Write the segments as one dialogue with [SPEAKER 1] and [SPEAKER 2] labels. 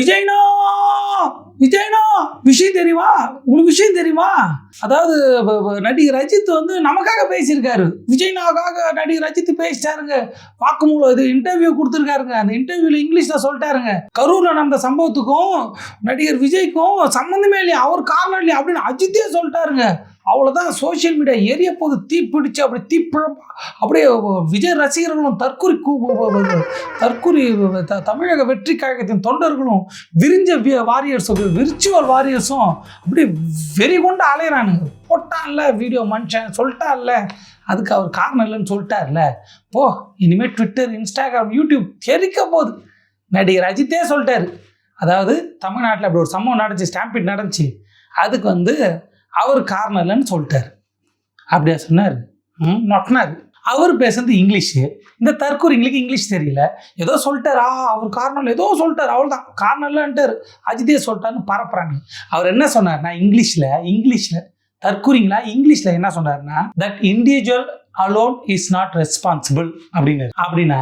[SPEAKER 1] விஜய்னா? விஜய்னா? விஷயம் தெரியுமா? உங்களுக்கு விஷயம் தெரியுமா? அதாவது நடிகர் ரஜித் வந்து நமக்காக பேசியிருக்காரு. விஜய்னாவுக்காக நடிகர் ரஜித் பேசிட்டாருங்க. வாக்குமூலம் இது இன்டர்வியூ கொடுத்துருக்காருங்க. அந்த இன்டர்வியூல இங்கிலீஷ்ல சொல்லிட்டாருங்க. கரூர்ல நடந்த சம்பவத்துக்கும் நடிகர் விஜய்க்கும் சம்மந்தமே இல்லையா. அவர் காரணம் இல்லையா அப்படின்னு அஜித்தே சொல்லிட்டாருங்க. அவ்வளோதான் சோஷியல் மீடியா எரிய போது தீ பிடிச்சு அப்படி தீப்பிழம் அப்படியே விஜய் ரசிகர்களும் தற்கொலை கூ- தற்கொலை த- தமிழக வெற்றி கழகத்தின் தொண்டர்களும் விரிஞ்ச வாரியர்ஸும் விர்ச்சுவல் வாரியர்ஸும் அப்படியே வெறி கொண்டு அலையிறானுங்க. போட்டான்ல வீடியோ மனுஷன் சொல்லிட்டான்ல. அதுக்கு அவர் காரணம் இல்லைன்னு சொல்லிட்டார்ல. போ இனிமேல் ட்விட்டர் இன்ஸ்டாகிராம் யூடியூப் தெரிக்க போகுது. நடிகர் அஜித்தே சொல்லிட்டாரு. அதாவது தமிழ்நாட்டில் அப்படி ஒரு சம்பவம் நடந்துச்சு ஸ்டாம்பிட் நடந்துச்சு. அதுக்கு வந்து அவர் காரணம் இல்லைன்னு சொல்லிட்டாரு. அப்படியா சொன்னார். ம் நொட்டினார். அவர் பேசுறது இங்கிலீஷு. இந்த தற்கூரிங்களுக்கு இங்கிலீஷ் தெரியல. ஏதோ சொல்லிட்டார். ஆ அவர் காரணம் இல்லை. ஏதோ சொல்லிட்டார். அவள் தான் காரணம் இல்லைன்ட்டார். அஜிதே சொல்லிட்டாருன்னு பரப்புறாங்க. அவர் என்ன சொன்னார்னா இங்கிலீஷில் இங்கிலீஷில் தற்கூரிங்களா இங்கிலீஷில் என்ன சொன்னார்னா that individual alone is not responsible அப்படின்னு அப்படின்னா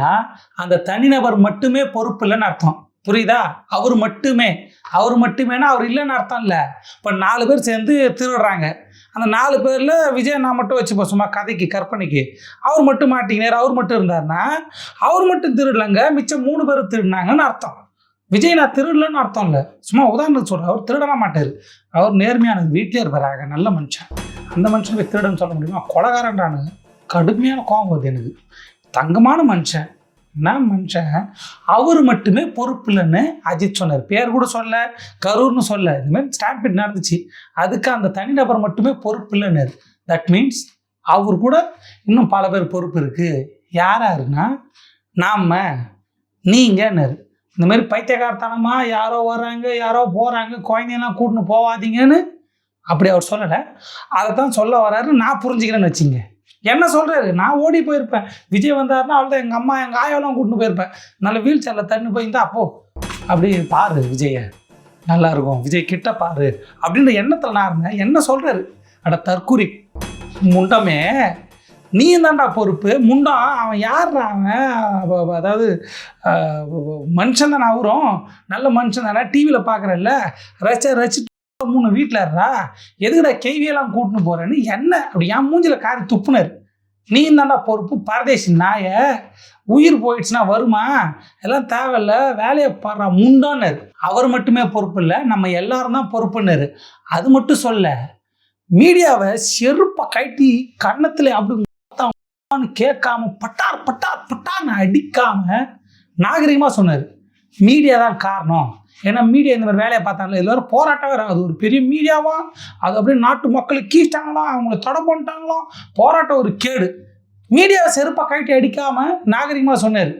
[SPEAKER 1] அந்த தனிநபர் மட்டுமே பொறுப்பு இல்லைன்னு அர்த்தம். புரியுதா? அவர் மட்டுமே. அவர் மட்டுமேனா? அவர் இல்லைன்னு அர்த்தம் இல்லை இப்போ நாலு பேர் சேர்ந்து திருடுறாங்க. அந்த நாலு பேரில் விஜய் நான் மட்டும் வச்சுப்போம் சும்மா கதைக்கு கற்பனைக்கு. அவர் மட்டும் மாட்டிக்கினார் அவர் மட்டும் இருந்தாருன்னா அவர் மட்டும் திருடலைங்க மிச்சம் மூணு பேர் திருடினாங்கன்னு அர்த்தம். விஜய் நான் திருடலன்னு அர்த்தம் இல்லை. சும்மா உதாரணத்துக்கு சொல்கிறேன் அவர் திருடலாம் மாட்டார். அவர் நேர்மையானது வீட்டிலே இருப்பாராக நல்ல மனுஷன். அந்த மனுஷனுக்கு திருடன்னு சொல்ல முடியுமா? கொலகாரன்றானு கடுமையான கோபம் வருது எனக்கு. தங்கமான மனுஷன். என்ன மனுஷன்? அவர் மட்டுமே பொறுப்பு இல்லைன்னு அஜித் சொன்னார். பேர் கூட சொல்ல கரூர்னு சொல்ல இந்த மாதிரி ஸ்டாம்பிட் நடந்துச்சு. அதுக்கு அந்த தனிநபர் மட்டுமே பொறுப்பு இல்லைன்னு தட் மீன்ஸ் அவர் கூட இன்னும் பல பேர் பொறுப்பு இருக்குது யாராருன்னா நாம் நீங்கன்னாரு. இந்த மாதிரி பைத்தியகாரத்தனமாக யாரோ வர்றாங்க யாரோ போகிறாங்க குழந்தையெல்லாம் கூட்டின்னு போகாதீங்கன்னு அப்படி அவர் சொல்லலை. அதை தான் சொல்ல வர்றாரு நான் புரிஞ்சுக்கிறேன்னு வச்சுங்க. என்ன சொல்கிறாரு நான் ஓடி போயிருப்பேன். விஜய் வந்தாருன்னா அவள்தான் எங்கள் அம்மா எங்கள் ஆயாவெல்லாம் கூட்டின்னு போயிருப்பேன். நல்ல வீல் சேரில் தண்ணி போயிருந்தா அப்போ அப்படி பாரு விஜயை. நல்லா இருக்கும். விஜய் கிட்ட பாரு. அப்படின்ற எண்ணத்தில் நான் இருந்தேன். என்ன சொல்கிறாரு அட தற்குறி முண்டமே. நீ தான்டா பொறுப்பு. முண்டம் அவன் யார்ரா அவன்? அதாவது மனுஷன் தானே அவரும். நல்ல மனுஷன் தானே டிவியில் பார்க்குறல்ல ரசிச்ச ரசிச்சு மூணு வீட்டில் இருறா எதுக்குடா கேவியெல்லாம் கூட்டின்னு போகிறேன்னு என்ன? அப்படி என் மூஞ்சில் காரி துப்புனர். நீ தாண்டா பொறுப்பு பரதேசி நாய. உயிர் போயிடுச்சுன்னா வருமா? எல்லாம் தேவையில்ல வேலையை பாடுறா முண்டானர் அவர் மட்டுமே பொறுப்பு இல்லை நம்ம எல்லாரும் தான் பொறுப்புன்னாரு. அது மட்டும் சொல்ல மீடியாவை செருப்பை கட்டி கன்னத்தில் அப்படி கேட்காம பட்டார் பட்டார் பட்டார்னு அடிக்காம நாகரிகமாக சொன்னார். மீடியா தான் காரணம். ஏன்னா மீடியா இந்த மாதிரி வேலையை பார்த்தாங்களே எல்லோரும் போராட்டமே போராட்டம் வேறு அது ஒரு பெரிய மீடியாவா அது அப்படியே நாட்டு மக்களுக்கு கீழ்ட்டாங்களாம் அவங்கள தொட பண்ணிட்டாங்களாம் போராட்டம் ஒரு கேடு. மீடியாவை செருப்பாக கழட்டி அடிக்காமல் நாகரிகமாக சொன்னார்.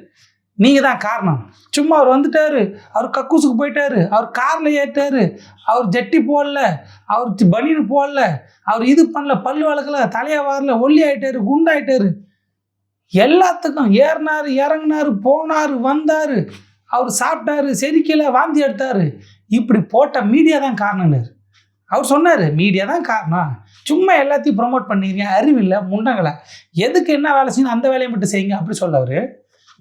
[SPEAKER 1] நீங்கள் தான் காரணம். சும்மா அவர் வந்துட்டார். அவர் கக்கூசுக்கு போயிட்டாரு. அவர் காரில் ஏற்றாரு அவர் ஜட்டி போடல. அவர் பனியனு போடல. அவர் இது பண்ணல பல்லு வளர்க்கல தலையை வரல ஒல்லி ஆயிட்டாரு குண்டாயிட்டாரு. எல்லாத்துக்கும் ஏறினாரு இறங்குனாரு போனார் வந்தார். அவர் சாப்பிட்டாரு செரிக்கல வாந்தி எடுத்தார். இப்படி போட்ட மீடியா தான் காரணம்னாரு. அவர் சொன்னார் மீடியா தான் காரணம். சும்மா எல்லாத்தையும் ப்ரொமோட் பண்ணிக்கிறீங்க அறிவில்லை முண்டங்களை. எதுக்கு என்ன வேலை செய்யணும் அந்த வேலையை மட்டும் செய்யுங்க அப்படி சொல்லவர்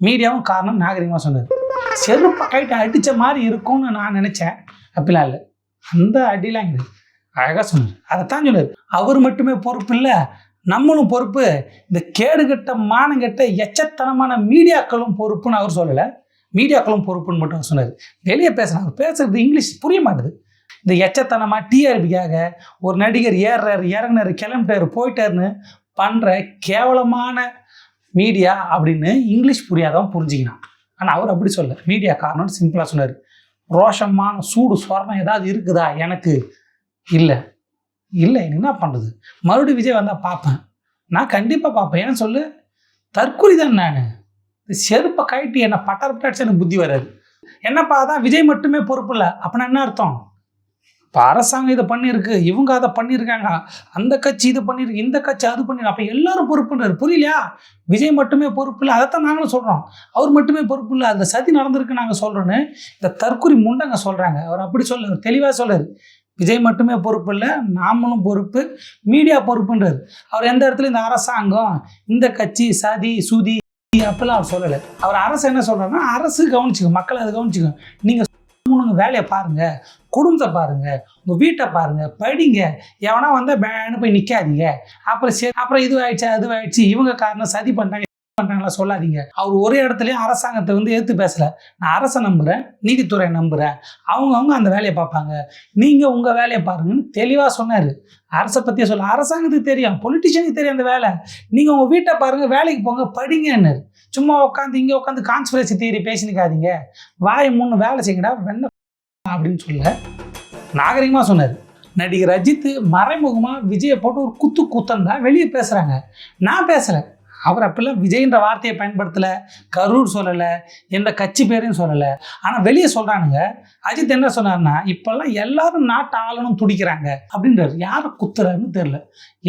[SPEAKER 1] மீடியாவும் காரணம் நாகரிகமாக சொன்னார். செருப்பை கைட்டு அடித்த மாதிரி இருக்கும்னு நான் நினச்சேன். அப்படிலாம் இல்லை. அந்த அடிலாம் கிடையாது. அழகாக சொன்னார். அதைத்தான் சொன்னார். அவர் மட்டுமே பொறுப்பு இல்லை நம்மளும் பொறுப்பு. இந்த கேடுகட்ட மானங்கட்ட எச்சத்தனமான மீடியாக்களும் பொறுப்புன்னு அவர் சொல்லலை. மீடியாக்களும் பொறுப்புன்னு மட்டும் சொன்னார். வெளியே பேசுகிறார் பேசுறது இங்கிலீஷ் புரிய மாட்டுது. இந்த எச்சத்தனமாக டிஆர்பிக்காக ஒரு நடிகர் ஏறுறாரு இறங்குனாரு கிளம்பிட்டாரு போயிட்டாருன்னு பண்ணுற கேவலமான மீடியா அப்படின்னு இங்கிலீஷ் புரியாதவன் புரிஞ்சுக்கினான் ஆனால் அவர் அப்படி சொல்ல மீடியா காரணம்னு சிம்பிளாக சொன்னார். ரோஷமான சூடு சொரணம் ஏதாவது இருக்குதா? எனக்கு இல்லை. இல்லை என்ன பண்ணுறது மறுபடியும் விஜய் வந்தால் பார்ப்பேன். நான் கண்டிப்பாக பார்ப்பேன். ஏன்னு சொல்லு தற்கொலை தான் நான். செருப்பை கழட்டி என்னை பட்டார் பட்டாச்சு எனக்கு புத்தி வராது. என்னப்பா அதான் விஜய் மட்டுமே பொறுப்பு இல்லை. அப்படின்னா என்ன அர்த்தம்? இப்போ அரசாங்கம் இதை பண்ணியிருக்கு இவங்க அதை பண்ணியிருக்காங்க அந்த கட்சி இது பண்ணியிருக்கு இந்த கட்சி அது பண்ணியிருக்கு அப்போ எல்லாரும் பொறுப்புன்றாரு. புரியலையா? விஜய் மட்டுமே பொறுப்பு இல்லை. அதைத்தான் நாங்களும் சொல்கிறோம் அவர் மட்டுமே பொறுப்பு இல்லை. அந்த சதி நடந்திருக்கு நாங்கள் சொல்கிறோன்னு இந்த தற்குறி முண்டங்க சொல்கிறாங்க அவர் அப்படி சொல்ல அவர் தெளிவாக சொல்கிறார் விஜய் மட்டுமே பொறுப்பு இல்லை நாமளும் பொறுப்பு மீடியா பொறுப்புன்றார். அவர் எந்த இடத்துல? இந்த அரசாங்கம் இந்த கட்சி சதி சுதி அப்பெல்லாம் அவர் சொல்லலை. அவர் அரசு என்ன சொல்றாருன்னா அரசு கவனிச்சுக்கும் மக்களை அதை கவனிச்சுக்கும் நீங்கள் மூணுங்க உங்கள் வேலையை பாருங்கள் குடும்பத்தை பாருங்கள் உங்கள் வீட்டை பாருங்கள் படிங்க. எவனா வந்தால் பேனு போய் நிற்காதீங்க அப்புறம் சரி அப்புறம் இது ஆயிடுச்சு அது ஆயிடுச்சு. இவங்க காரணம் சதி பண்ணிட்டாங்க. பண்ணுறாங்களா சொல்லாதீங்க. அவர் ஒரே இடத்துலையும் அரசாங்கத்தை வந்து எடுத்து பேசலை. நான் அரசை நம்புகிறேன் நீதித்துறை நம்புகிறேன் அவங்கவுங்க அந்த வேலையை பார்ப்பாங்க. நீங்கள் உங்கள் வேலையை பாருங்கன்னு தெளிவாக சொன்னார். அரசை பற்றியே சொல்ல அரசாங்கத்துக்கு தெரியும். பொலிட்டிஷியனுக்கு தெரியும் அந்த வேலை. நீங்கள் உங்கள் வீட்டை பாருங்கள் வேலைக்கு போங்க படிங்கன்னு சும்மா உட்காந்து இங்கே உட்காந்து கான்ஸ்பிரசி தியரி பேசினுக்காதீங்க. வாய் மூணு வேலை செய்யுங்கடா வெண்ண அப்படின்னு சொல்ல நாகரிகமாக சொன்னார். நடிகர் அஜித் மறைமுகமாக விஜயை போட்டு ஒரு குத்து குத்தம் தான் வெளியே பேசுகிறாங்க நான் பேசலை. அவர் அப்பெல்லாம் விஜய்ன்ற வார்த்தையை பயன்படுத்தலை கரூர் சொல்லலை எந்த கட்சி பேரையும் சொல்லலை. ஆனால் வெளியே சொல்கிறானுங்க அஜித் என்ன சொன்னார்னா இப்போல்லாம் எல்லாரும் நாட்டை ஆளணும் துடிக்கிறாங்க. அப்படின்றார். யாரை குத்துறாருன்னு தெரில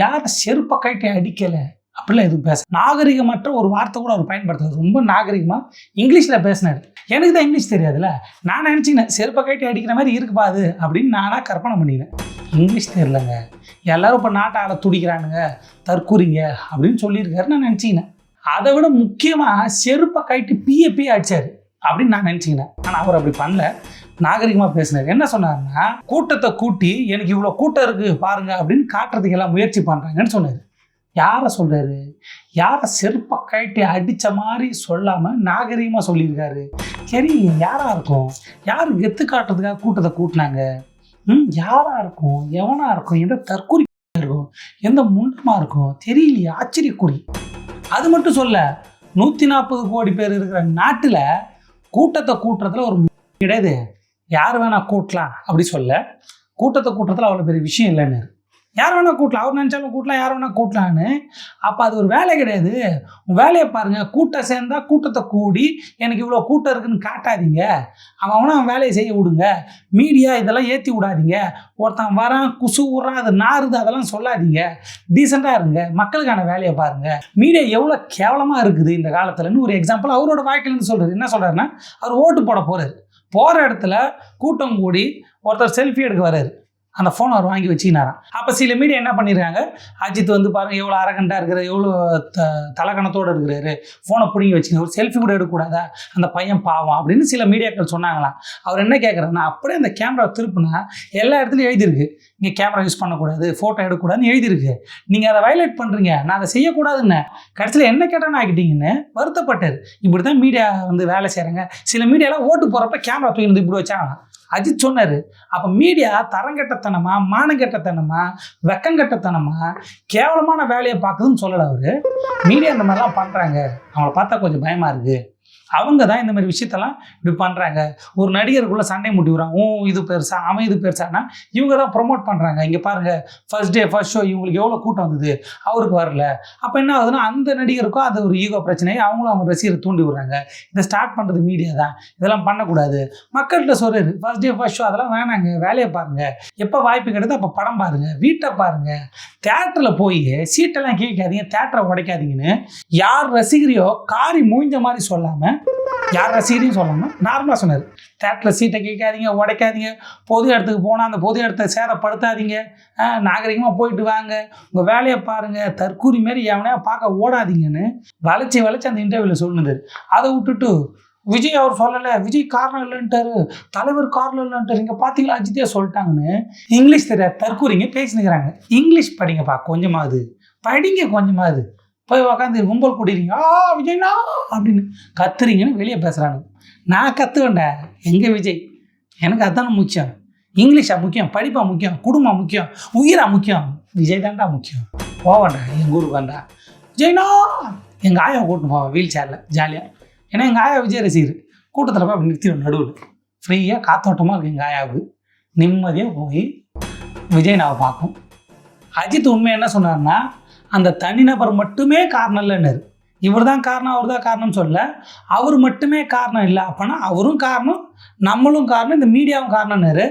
[SPEAKER 1] யாரை செருப்பை கட்டி அடிக்கலை. அப்படிலாம் எதுவும் பேச நாகரிகமற்ற ஒரு வார்த்தை கூட அவர் பயன்படுத்துறது ரொம்ப நாகரிகமாக இங்கிலீஷில் பேசினார். எனக்கு தான் இங்கிலீஷ் தெரியாதுல்ல. நான் நினச்சிக்கினேன் செருப்பை கட்டி அடிக்கிற மாதிரி இருக்குப்பா அது அப்படின்னு நானாக கற்பனை பண்ணினேன் இங்கிலீஷ் தெரியலங்க. எல்லாரும் இப்போ நாட்டை ஆள துடிக்கிறானுங்க தற்கூறிங்க அப்படின்னு சொல்லியிருக்காரு நான் நினச்சிக்கினேன். அதை விட முக்கியமாக செருப்பை கைட்டு பிய பிய அடிச்சார் அப்படின்னு நான் நினச்சிக்கினேன். ஆனால் அவர் அப்படி பண்ணல. நாகரிகமாக பேசினார். என்ன சொன்னார்னா கூட்டத்தை கூட்டி எனக்கு இவ்வளோ கூட்டம் இருக்குது பாருங்கள் அப்படின்னு காட்டுறதுக்கு எல்லாம் முயற்சி பண்ணுறாங்கன்னு சொன்னார். யாரை சொல்கிறாரு யாரை செருப்பை கட்டி அடித்த மாதிரி சொல்லாமல் நாகரீகமாக சொல்லியிருக்காரு. தெரியல யாராக இருக்கும்? யார் கெத்து காட்டுறதுக்காக கூட்டத்தை கூட்டினாங்க? ம் யாராக இருக்கும்? எவனாக இருக்கும்? எந்த தற்கொலை இருக்கும்? எந்த முண்டமாக இருக்கும்? தெரியலையே ஆச்சரியக்குறி. அது மட்டும் சொல்ல நூற்றி நாற்பது கோடி பேர் இருக்கிற நாட்டில் கூட்டத்தை கூட்டுறதுல ஒரு கிடையாது யார் வேணால் கூட்டலாம் அப்படி சொல்ல கூட்டத்தை கூட்டுறதுல அவ்வளோ பெரிய விஷயம் இல்லைன்னு. யார் வேணால் கூட்டலாம். அவர் நினச்சாலும் கூட்டலாம் யார் வேணால் கூட்டலான்னு அப்போ அது ஒரு வேலை கிடையாது. வேலையை பாருங்கள் கூட்டம் சேர்ந்தால் கூட்டத்தை கூடி எனக்கு இவ்வளோ கூட்டம் இருக்குன்னு காட்டாதீங்க. அவன் அவனை அவன் வேலையை செய்ய விடுங்க. மீடியா இதெல்லாம் ஏற்றி விடாதீங்க. ஒருத்தன் வரான் குசு விட்றான் அது நாருது அதெல்லாம் சொல்லாதீங்க. டீசெண்டாக இருங்க. மக்களுக்கான வேலையை பாருங்கள் மீடியா எவ்வளோ கேவலமாக இருக்குது இந்த காலத்துலன்னு ஒரு எக்ஸாம்பிள் அவரோட வாழ்க்கையிலேருந்து சொல்கிறார் என்ன சொல்கிறாருன்னா அவர் ஓட்டு போட போகிறார் போகிற இடத்துல கூட்டம் கூடி ஒருத்தர் செல்ஃபி எடுக்க வர்றாரு. அந்த ஃபோன் அவர் வாங்கி வச்சுக்கினாராம். அப்போ சில மீடியா என்ன பண்ணியிருக்காங்க அஜித் வந்து பாருங்கள் எவ்வளோ அரகண்டாக இருக்கிறார் எவ்வளோ த தலகணத்தோடு இருக்கிறாரு. ஃபோனை பிடிங்கி வச்சுங்க ஒரு செல்ஃபி கூட எடுக்கக்கூடாதா? அந்த பையன் பாவம் அப்படின்னு சில மீடியாக்கள் சொன்னாங்களாம். அவர் என்ன கேட்குறாருன்னா அப்படியே அந்த கேமரா திருப்புனா எல்லா இடத்துலையும் எழுதியிருக்கு. இங்கே கேமரா யூஸ் பண்ணக்கூடாது ஃபோட்டோ எடுக்கக்கூடாதுன்னு எழுதியிருக்கு. நீங்கள் அதை வயலேட் பண்ணுறீங்க நான் அதை செய்யக்கூடாதுன்னு. கடைசியில் என்ன கேட்டான்னு ஆக்கிட்டீங்கன்னு வருத்தப்பட்டார். இப்படி தான் மீடியா வந்து வேலை செய்கிறாங்க சில மீடியாலாம் ஓட்டு போகிறப்ப கேமரா தூக்கி வந்து இப்படி வச்சாங்களாம். அஜித் சொன்னார். அப்போ மீடியா தரங்கட்டத்தனமா மானங்கட்டத்தனமா வெக்கங்கட்டத்தனமா கேவலமான வேலையை பார்க்குதுன்னு சொல்லலை அவர். மீடியா இந்த மாதிரிலாம் பண்ணுறாங்க அவங்கள பார்த்தா கொஞ்சம் பயமாக இருக்குது அவங்க தான் இந்த மாதிரி விஷயத்தெல்லாம் இப்படி பண்ணுறாங்க ஒரு நடிகருக்குள்ளே சண்டை முட்டி விடுறாங்க ஓ இது பெருசா அவன் இது பெருசானா இவங்க தான் ப்ரொமோட் பண்ணுறாங்க இங்கே பாருங்கள் ஃபர்ஸ்ட் டே ஃபர்ஸ்ட் ஷோ இவங்களுக்கு எவ்வளோ கூட்டம் வந்தது? அவருக்கு வரல. அப்போ என்ன ஆகுதுன்னா அந்த நடிகருக்கும் அது ஒரு ஈகோ பிரச்சனையை அவங்களும் அவங்க ரசிகரை தூண்டி விடுறாங்க. இதை ஸ்டார்ட் பண்ணுறது மீடியா தான். இதெல்லாம் பண்ணக்கூடாது. மக்கள்கிட்ட சொல்கிறாரு ஃபர்ஸ்ட் டே ஃபர்ஸ்ட் ஷோ அதெல்லாம் வேணாங்க வேலையை பாருங்கள் எப்போ வாய்ப்பு கிடையாது அப்போ படம் பாருங்கள் வீட்டை பாருங்கள் தேட்டரில் போய் சீட்டெல்லாம் கேட்காதீங்க தேட்டரை உடைக்காதீங்கன்னு யார் ரசிகரையோ காரி மூஞ்ச மாதிரி சொல்லாமல் யார் சீரியும் சொல்லாமல் நார்மலாக சொன்னார். தேட்டரில் சீட்டை கேட்காதீங்க உடைக்காதீங்க பொது இடத்துக்கு போனால் அந்த பொது இடத்த சேதப்படுத்தாதீங்க நாகரிகமாக போயிட்டு வாங்க. உங்கள் வேலையை பாருங்கள் தற்கூரி மாரி எவனையா பார்க்க ஓடாதீங்கன்னு வளைச்சி வளைச்சி அந்த இன்டர்வியூவில் சொன்னது. அதை விட்டுட்டு விஜய் அவர் சொல்லலை விஜய் காரணம் இல்லைன்ட்டாரு தலைவர் காரணம் இல்லைன்ட்டாரு இங்கே பார்த்தீங்களா அஜித்தே சொல்லிட்டாங்கன்னு இங்கிலீஷ் தெரியாது தற்கூரிங்க பேசினுக்கிறாங்க. இங்கிலீஷ் படிங்கப்பா கொஞ்சமாவது. படிங்க கொஞ்சமாவது. போய் உக்காந்து கும்பல் கூட்டிறீங்க ஆ விஜய்னா அப்படின்னு கத்துறீங்கன்னு வெளியே பேசுகிறாங்க நான் கத்துவேன்டா எங்கே விஜய்? எனக்கு அதுதானே முக்கியம். இங்கிலீஷா முக்கியம் படிப்பா முக்கியம் குடும்பம் முக்கியம் உயிரா முக்கியம். விஜய் தான்டா முக்கியம். போவேண்டா எங்கள் ஊருக்கு வந்தா. விஜய்னா எங்கள் ஆயா கூட்டின்னு போவேன் வீல் சேரில் ஜாலியாக ஏன்னா எங்கள் ஆயா விஜய் ரசிகர். கூட்டத்தில் போய் அப்படி நிறுத்திடும் நடுவில். ஃப்ரீயாக காத்தோட்டமாக இருக்குது எங்கள் ஆயாவுக்கு. நிம்மதியாக போய் விஜய் நாவை பார்க்கும். அஜித் உண்மை என்ன சொன்னார்னா அந்த தனிநபர் மட்டுமே காரணம் இல்லைன்னாரு. இவர் தான் காரணம் அவர் தான் காரணம்னு சொல்ல அவர் மட்டுமே காரணம் இல்லை. அப்போனா அவரும் காரணம் நம்மளும் காரணம் இந்த மீடியாவும் காரணம்னாரு.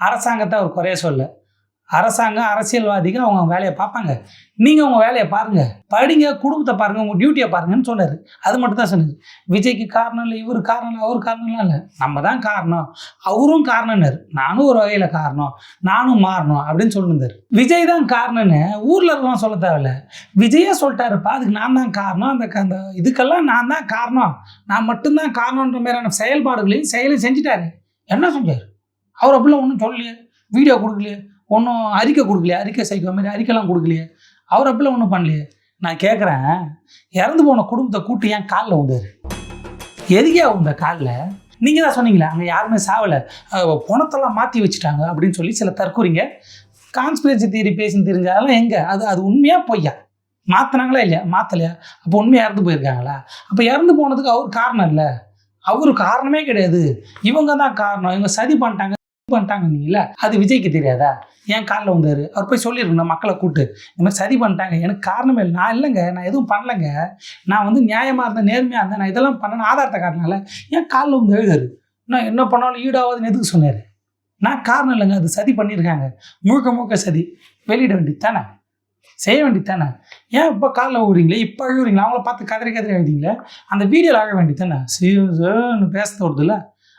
[SPEAKER 1] அரசாங்கத்தை அவர் குறைய சொல்ல அரசாங்கம் அரசியல்வாதிகள் அவங்க வேலையை பார்ப்பாங்க. நீங்கள் உங்கள் வேலையை பாருங்கள் படிங்க குடும்பத்தை பாருங்கள் உங்கள் டியூட்டியை பாருங்கன்னு சொன்னார். அது மட்டும் தான் சொன்னார். விஜய்க்கு காரணம் இல்லை இவர் காரணம் இல்லை அவர் காரணம்லாம் இல்லை. நம்ம தான் காரணம். அவரும் காரணம்னார். நானும் ஒரு வகையில் காரணம். நானும் மாறணும் அப்படின்னு சொல்லியிருந்தார் விஜய் தான் காரணம்னு ஊரில் இருக்கலாம் சொல்ல தேவையில்ல. விஜயே சொல்லிட்டாருப்பா அதுக்கு நான் தான் காரணம். அந்த அந்த இதுக்கெல்லாம் நான் தான் காரணம். நான் மட்டும்தான் காரணன்ற மாதிரியான செயல்பாடுகளையும் செயலையும் செஞ்சுட்டாரு. என்ன செஞ்சார்? அவர் அப்படிலாம் ஒன்றும் சொல்லலையே. வீடியோ கொடுக்கலையே. ஒன்றும் அறிக்கை கொடுக்கலையே அறிக்கை சைக்கோ மாதிரி அறிக்கைலாம் கொடுக்கலையே. அவர் அப்படிலாம் ஒன்றும் பண்ணலையே. நான் கேட்குறேன் இறந்து போன குடும்பத்தை கூட்டி ஏன் காலில் வந்தார்? எதுக்கே உந்த காலில்? நீங்கள் தான் சொன்னீங்களே அங்கே யாருமே சாவலை. பணத்தெல்லாம் மாற்றி வச்சுட்டாங்க அப்படின்னு சொல்லி சில தற்கூறிங்க. கான்ஸ்பிரசி தியரி பேசின்னு தெரிஞ்சாலும் எங்கே? அது அது உண்மையாக பொய்யா? மாற்றினாங்களா இல்லையா? மாற்றலையா அப்போ உண்மையாக இறந்து போயிருக்காங்களா? அப்போ இறந்து போனதுக்கு அவர் காரணம் இல்லை. அவரு காரணமே கிடையாது. இவங்க தான் காரணம். இவங்க சதி பண்ணிட்டாங்க. பண்ணிட்டாங்க நீங்கள அது விஜய்க்கு தெரியாதா? ஏன் காலில் வந்தார்? அவர் போய் சொல்லியிருக்கணும் மக்களை கூப்பிட்டு. இந்த மாதிரி சதி பண்ணிட்டாங்க. எனக்கு காரணமே இல்லை. நான் இல்லைங்க. நான் எதுவும் பண்ணலைங்க. நான் வந்து நியாயமாக இருந்தேன் நேர்மையாக இருந்தேன். நான் இதெல்லாம் பண்ணேன் ஆதாரத்தை காட்டினால ஏன் காலில் வந்து எழுதாரு? நான் என்ன பண்ணாலும் ஈடாவதுன்னு எதுக்கு சொன்னார்? நான் காரணம் இல்லைங்க. அது சதி பண்ணியிருக்காங்க. முழுக்க முழுக்க சதி. வெளியிட வேண்டியது தானே செய்ய வேண்டியது தானே ஏன் இப்போ காலில் ஊறீங்களே இப்போ அழுகுறீங்களா? அவங்கள பார்த்து கதறி கதறி எழுதிங்களே அந்த வீடியோவில் அழ வேண்டியது தானே சிவன்னு பேச தோடுதில்ல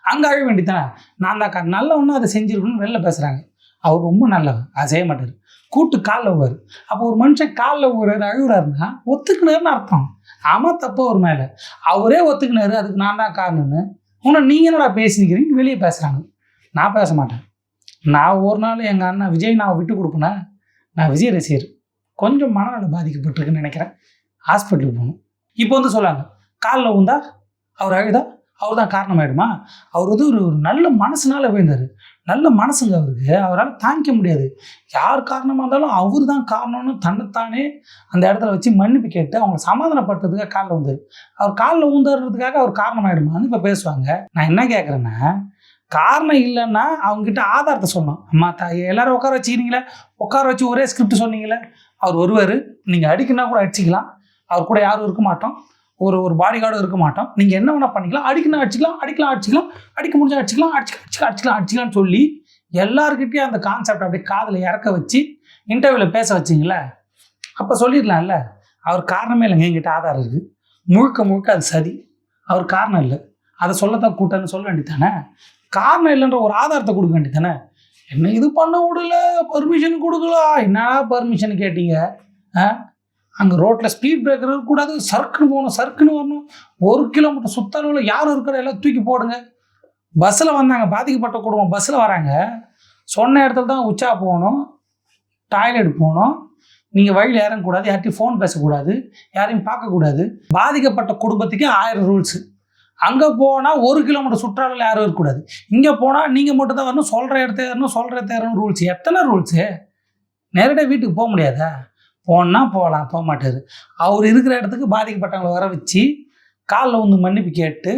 [SPEAKER 1] அங்கே அழ வேண்டியதுதான்? நான் தான் கா நல்லவனும் அதை செஞ்சிருக்கணும்னு வெளில பேசுகிறாங்க அவர் ரொம்ப நல்லவர் அதை செய்ய மாட்டார். கூட்டு காலில் ஊவார். அப்போ ஒரு மனுஷன் காலில் ஊறாரு அழுகுறாருன்னா ஒத்துக்கினாருன்னு அர்த்தம். ஆமாம் தப்பு அவர் மேலே. அவரே ஒத்துக்கினாரு அதுக்கு நான் தான் காரணம்னு. உன்னை நீங்கள் என்னடா பேசினிக்கிறீங்க வெளியே பேசுகிறாங்க நான் பேச மாட்டேன். நான் ஒரு நாள் எங்கள் அண்ணன் விஜய் நான் விட்டு கொடுப்பேனா? நான் விஜய் ரசிகர். கொஞ்சம் மனநலம் பாதிக்கப்பட்டிருக்குன்னு நினைக்கிறேன். ஹாஸ்பிட்டலுக்கு போகணும். இப்போ வந்து சொல்லாங்க. காலில் உந்தா அவர் அழுதா? அவர் தான் காரணமாயிடுமா? அவர் வந்து ஒரு ஒரு நல்ல மனசுனால போயிருந்தார் நல்ல மனசுங்க அவருக்கு. அவரால் தாங்கிக்க முடியாது. யார் காரணமாக இருந்தாலும் அவர் தான் காரணம்னு தன்னைத்தானே அந்த இடத்துல வச்சு மன்னிப்பு கேட்டு அவங்களை சமாதானப்படுத்துறதுக்காக காலில் வந்தார் அவர் காலில் ஊந்துறதுக்காக அவர் காரணமாயிடுமான்னு இப்போ பேசுவாங்க. நான் என்ன கேட்குறேன்னா காரணம் இல்லைன்னா அவங்ககிட்ட ஆதாரத்தை சொன்னோம் அம்மா தா எல்லாரும் உட்கார வச்சுக்கிறீங்களே? உட்கார வச்சு ஒரே ஸ்கிரிப்ட் சொன்னீங்களே? அவர் வருவார். நீங்கள் அடிக்கணும்னா கூட அடிச்சிக்கலாம். அவர் கூட யாரும் இருக்க மாட்டோம். ஒரு ஒரு பாடி கார்டும் இருக்க மாட்டோம் நீங்கள் என்ன வேணால் பண்ணிக்கலாம். அடிக்கணும் அடிச்சிக்கலாம் அடிக்கலாம் அடிச்சிக்கலாம். அடிக்க முடிஞ்சால் அடிச்சிக்கலாம் அடிச்சு அடிச்சுக்கலாம் அடிச்சிக்கலாம் அடிச்சிக்கலாம்னு சொல்லி எல்லாருக்கிட்டையும் அந்த கான்செப்ட் அப்படியே காதில் இறக்க வச்சு இன்டர்வியூவில் பேச வச்சிங்கள அப்போ சொல்லிடலாம்ல. அவர் காரணமே இல்லைங்க. என்கிட்ட ஆதாரம் இருக்குது முழுக்க முழுக்க அது சரி. அவர் காரணம் இல்லை. அதை சொல்லத்தான் கூட்டன்னு சொல்ல வேண்டியதானே காரணம் இல்லைன்ற ஒரு ஆதாரத்தை கொடுக்க வேண்டியதானே என்ன இது பண்ண விடல? பர்மிஷன் கொடுக்கல? என்னடா பர்மிஷன் கேட்டீங்க? ஆ? அங்கே ரோட்டில் ஸ்பீட் பிரேக்கர் இருக்கக்கூடாது சர்க்குன்னு போகணும் சர்க்குன்னு வரணும். ஒரு கிலோமீட்டர் சுத்தளவில் யாரும் இருக்கிற எல்லாம் தூக்கி போடுங்க. பஸ்ஸில் வந்தாங்க பாதிக்கப்பட்ட குடும்பம் பஸ்ஸில் வராங்க. சொன்ன இடத்துல தான் உச்சா போகணும் டாய்லெட் போகணும். நீங்கள் வழியில் இறங்கக்கூடாது யார்ட்டையும் ஃபோன் பேசக்கூடாது யாரையும் பார்க்கக்கூடாது. பாதிக்கப்பட்ட குடும்பத்துக்கு ஆயிரம் ரூல்ஸு அங்கே போனால் ஒரு கிலோமீட்டர் சுற்றாவில் யாரும் இருக்கக்கூடாது. இங்கே போனால் நீங்கள் மட்டும் தான் வரணும் சொல்கிற இடத்த ஏறணும் சொல்கிற இடத்த ஏறணும் ரூல்ஸ் எத்தனை ரூல்ஸு நேரடியாக வீட்டுக்கு போக முடியாதா? போனால் போகலாம் போக மாட்டார். அவர் இருக்கிற இடத்துக்கு பாதிக்கப்பட்டவங்களை வர வச்சு காலில் வந்து மன்னிப்பு கேட்டு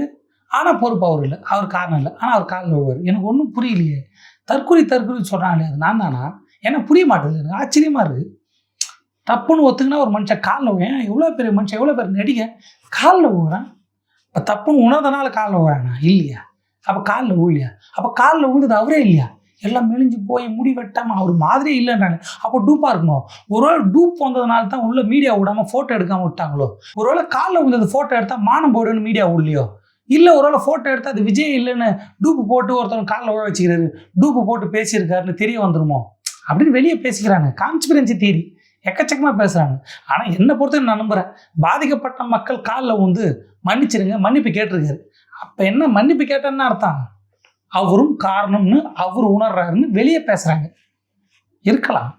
[SPEAKER 1] ஆனால் பொறுப்பு அவர் இல்லை. அவர் காரணம் இல்லை. ஆனால் அவர் காலில் விழுவார். எனக்கு ஒன்றும் புரியலையே. தற்கொலை தற்கொலை சொல்கிறாங்களே அது நான் தானா? எனக்கு புரிய மாட்டேங்குது. எனக்கு ஆச்சரியமாக இருக்குது தப்புன்னு ஒத்துக்கினா ஒரு மனுஷன் காலில் விழுவேன் எவ்வளோ பெரிய மனுஷன் எவ்வளோ பெரிய நடிகை காலில் விழுறான் இப்போ தப்புன்னு உணர்ந்தனால காலில் விழுறானா இல்லையா? அப்போ காலில் ஊழியா அப்போ காலில் விழுது அவரே இல்லையா? எல்லாம் மெலிஞ்சு போய் முடி வெட்டாமல் அவர் மாதிரியே இல்லைன்றாங்க அப்போ டூப்பாக இருக்குமோ ஒருவேளை டூப் வந்ததுனால தான் உள்ள மீடியா விடாமல் ஃபோட்டோ எடுக்காமல் விட்டாங்களோ? ஒருவேளை காலில் விழுந்தது ஃபோட்டோ எடுத்தால் மானம் போடுன்னு மீடியா விடலையோ? இல்லை ஒரு வேளை ஃபோட்டோ எடுத்தால் அது விஜய் இல்லைன்னு டூப்பு போட்டு ஒருத்தவங்க காலில் உழ வச்சுக்கிறாரு டூப்பு போட்டு பேசியிருக்காருன்னு தெரிய வந்துருமோ? அப்படின்னு வெளியே பேசிக்கிறாங்க. கான்ஸ்பிரன்சி தீரி எக்கச்சக்கமாக பேசுகிறாங்க ஆனால் என்னை பொறுத்த நான் நம்புகிறேன் பாதிக்கப்பட்ட மக்கள் காலில் வந்து மன்னிச்சிருங்க மன்னிப்பு கேட்டிருக்காரு. அப்போ என்ன மன்னிப்பு கேட்டேன்னு அர்த்தம்? அவரும் காரணம்னு அவர் உணர்றாருன்னு வெளியே பேசுகிறாங்க இருக்கலாம்.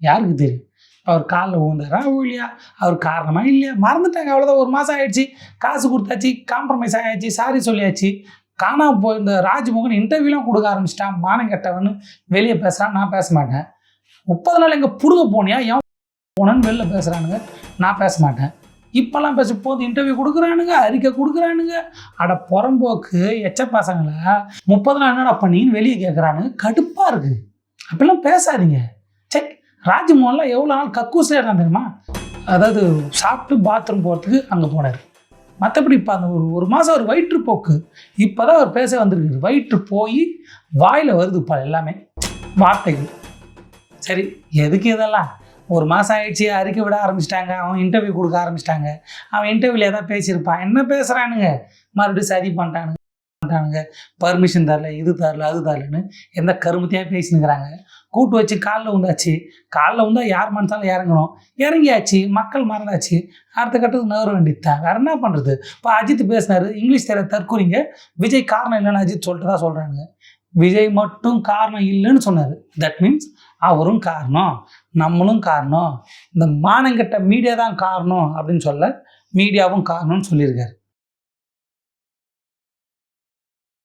[SPEAKER 1] யாருக்கு தெரியும்? அவர் காலில் ஊந்தாரா இல்லையா? அவர் காரணமாக இல்லையா? மறந்துட்டாங்க. அவ்வளோதான் ஒரு மாதம் ஆயிடுச்சு. காசு கொடுத்தாச்சு. காம்ப்ரமைஸ் ஆகிடுச்சு சாரி சொல்லியாச்சு. காணாம இந்த ராஜ்மோகன் இன்டர்வியூலாம் கொடுக்க ஆரம்பிச்சிட்டான். மானம் கெட்டவன்னு வெளியே பேசுகிறான் நான் பேச மாட்டேன். முப்பது நாள் எங்கே புடுங்க போனியா? ஏன் போனேன்னு வெளில பேசுகிறானுங்க நான் பேச மாட்டேன். இப்போல்லாம் பேச போது இன்டர்வியூ கொடுக்குறானுங்க அறிக்கை கொடுக்குறானுங்க. அட புறம்போக்கு எச்ச பசங்களை முப்பது நாள் என்னடா பண்ணின்னு வெளியே கேட்குறானுங்க கடுப்பாக இருக்குது அப்படிலாம் பேசாதீங்க. செக் ராஜ்மோகன்லாம் எவ்வளோ நாள் கக்கூசில் இருந்தான் தெரியுமா? அதாவது சாப்பிட்டு பாத்ரூம் போகிறதுக்கு அங்கே போனார். மற்றபடி இப்போ அந்த ஒரு ஒரு மாதம் ஒரு வயிற்றுப்போக்கு இப்போ தான் அவர் பேச வந்திருக்குது வயிற்று போய் வாயில் வருதுப்பா எல்லாமே. வார்த்தைகள். சரி எதுக்கு இதெல்லாம்? ஒரு மாதம் ஆயிடுச்சு அறிக்கை விட ஆரம்பிச்சிட்டாங்க. அவன் இன்டர்வியூ கொடுக்க ஆரம்பிச்சிட்டாங்க. அவன் இன்டர்வியூவில் எதாவது பேசியிருப்பான். என்ன பேசுகிறானுங்க மறுபடியும் சதி பண்ணிட்டானுங்க. பண்ணிட்டானுங்க. பர்மிஷன் தரல இது தரல அது தரலன்னு எந்த கருமத்தையாக பேசினுக்கிறாங்க. கூட்டு வச்சு காலில் வந்தாச்சு காலில் வந்தால் யார் மனசாலும் இறங்கணும். இறங்கியாச்சு. மக்கள் மறந்தாச்சு. அடுத்த கட்டத்துக்கு நகர வேண்டியதுதான் வேற என்ன பண்ணுறது இப்போ அஜித் பேசினாரு. இங்கிலீஷ் தெரிய தற்கூறிங்க விஜய் காரணம் இல்லைன்னு அஜித் சொல்லிட்டு தான் சொல்கிறாங்க விஜய் மட்டும் காரணம் இல்லைன்னு சொன்னார். தட் மீன்ஸ் அவரும் காரணம் நம்மளும் காரணம். இந்த மானங்கெட்ட மீடியா தான் காரணம் அப்படின்னு சொல்ல மீடியாவும் காரணம்னு சொல்லியிருக்காரு.